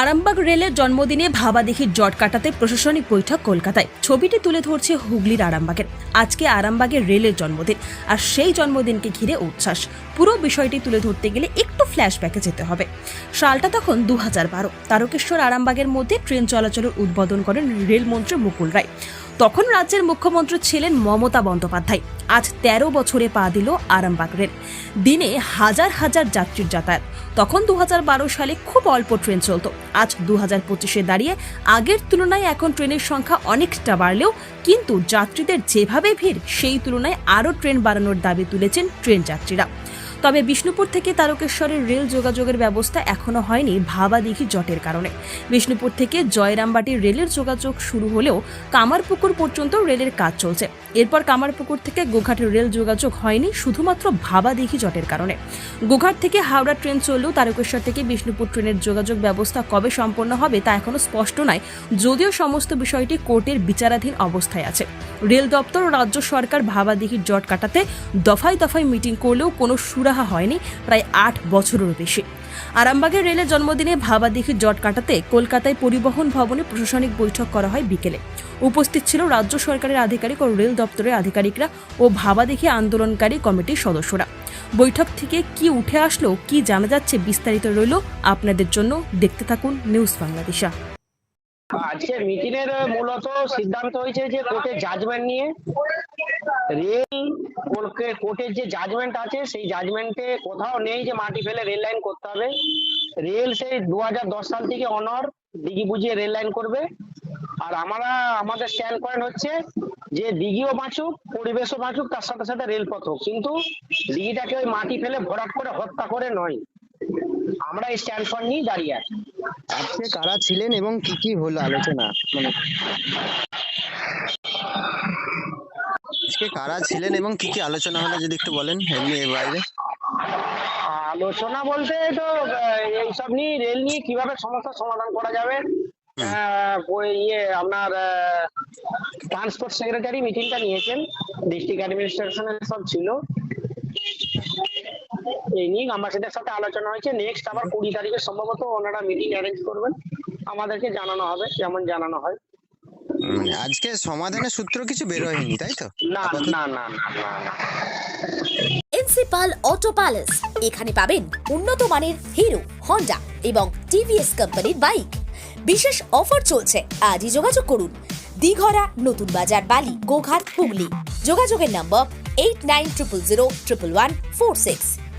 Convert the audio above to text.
আরামবাগ রেলের জন্মদিনে ভাবাদিঘির জট কাটাতে প্রশাসনিক বৈঠক কলকাতায়। ছবিটি তুলে ধরছে হুগলির আরামবাগের। আজকে আরামবাগের রেলের জন্মদিন, আর সেই জন্মদিনকে ঘিরে উচ্ছ্বাস। পুরো বিষয়টি তুলে ধরতে গেলে একটু ফ্ল্যাশব্যাকে যেতে হবে। সালটা তখন দু হাজার বারো। তারকেশ্বর আরামবাগের মধ্যে ট্রেন চলাচলের উদ্বোধন করেন রেলমন্ত্রী মুকুল রায়। তখন রাজ্যের মুখ্যমন্ত্রী ছিলেন মমতা বন্দ্যোপাধ্যায়। আজ তেরো বছরে পা দিল আরামবাগ রেল। দিনে হাজার হাজার যাত্রীর যাতায়াত। তখন দু হাজার বারো সালে খুব অল্প ট্রেন চলত। আজ দু হাজার পঁচিশে দাঁড়িয়ে আগের তুলনায় এখন ট্রেনের সংখ্যা অনেকটা বাড়লেও কিন্তু যাত্রীদের যেভাবে ভিড়, সেই তুলনায় আরও ট্রেন বাড়ানোর দাবি তুলেছেন ট্রেন যাত্রীরা। তবে বিষ্ণুপুর থেকে তারকেশ্বরের রেল যোগাযোগের ব্যবস্থা এখনও হয়নি ভাবাদিঘি জটের কারণে। বিষ্ণুপুর থেকে জয়রামবাটির রেলের যোগাযোগ শুরু হলেও কামারপুকুর পর্যন্ত রেলের কাজ চলছে। এরপর কামারপুকুর থেকে গোঘাটের রেল যোগাযোগ হয়নি, শুধুমাত্র ভাবাদিঘি জটের কারণে। গোঘাট থেকে হাওড়া ট্রেন চললেও তারকেশ্বর থেকে বিষ্ণুপুর ট্রেনের যোগাযোগ ব্যবস্থা কবে সম্পন্ন হবে তা এখনও স্পষ্ট নয়, যদিও সমস্ত বিষয়টি কোর্টের বিচারাধীন অবস্থায় আছে। রেল দপ্তর ও রাজ্য সরকার ভাবাদিঘির জট কাটাতে দফায় দফায় মিটিং করলেও কোনো সুরাহা হয়নি, প্রায় আট বছরেরও বেশি। আরামবাগের রেলের জন্মদিনে ভাবাদিঘির জট কাটাতে কলকাতায় পরিবহন ভবনে প্রশাসনিক বৈঠক করা হয় বিকেলে। উপস্থিত ছিল রাজ্য সরকারের আধিকারিক ও রেল দপ্তরের আধিকারিকরা ও ভাবাদিঘি আন্দোলনকারী কমিটির সদস্যরা। বৈঠক থেকে কি উঠে আসলো, কি জানা যাচ্ছে বিস্তারিত রইল, আপনাদের জন্য দেখতে থাকুন নিউজ বাংলাদেশা। আজকে মিটিং এর মূলত সিদ্ধান্ত হয়েছে যে কোর্টের জাজমেন্ট নিয়ে। রেল কোর্টে- কোর্টের যে জাজমেন্ট আছে, সেই জাজমেন্টে কোথাও নেই যে মাটি ফেলে রেল লাইন করতে হবে। রেল সেই দু হাজার দশ সাল থেকে অনর দিঘি বুঝিয়ে রেল লাইন করবে। আর আমরা, আমাদের স্ট্যান্ড পয়েন্ট হচ্ছে যে দিঘিও বাঁচুক, পরিবেশও বাঁচুক, তার সাথে সাথে রেলপথ হোক। কিন্তু দিঘিটাকে ওই মাটি ফেলে ভরাট করে হত্যা করে নয়। আমরা স্ট্যান্ড পয়েন্ট নিয়ে দাঁড়িয়ে আছি। আজকে কারা ছিলেন এবং কি কি হলো আলোচনা? মানে আজকে কারা ছিলেন এবং কি কি আলোচনা হলো যদি একটু বলেন এমনি এর বাইরে। আলোচনা বলতে তো এইসব নিয়ে রেল নিয়ে কীভাবে সমস্যার সমাধান করা যাবে ইয়ে আপনার ট্রান্সপোর্ট সেক্রেটারি মিটিংটা নিয়েছেন ডিস্ট্রিক্ট অ্যাডমিনিস্ট্রেশনের সব ছিল। এই নিয়ে আমাদের সাথে আলোচনা হয়েছে। নেক্সট আবার কুড়ি তারিখে সম্ভবত ওনারা মিটিং অ্যারেঞ্জ করবেন। আমাদেরকে জানানো হবে যেমন জানানো হয়। মানে আজকে সমাধানের সূত্র কিছু বের হয়নি তাই তো? না না না না না না। প্রিন্সিপাল অটো প্যালেস এখানে পাবেন উন্নত মানের হিরো হন্ডা এবং টিভিএস কোম্পানির বাইক। বিশেষ অফার চলছে আজই যোগাযোগ করুন। দিঘরা নতুন বাজার বালি গোঘাট হুগলি। যোগাযোগের number eight nine triple zero triple one four six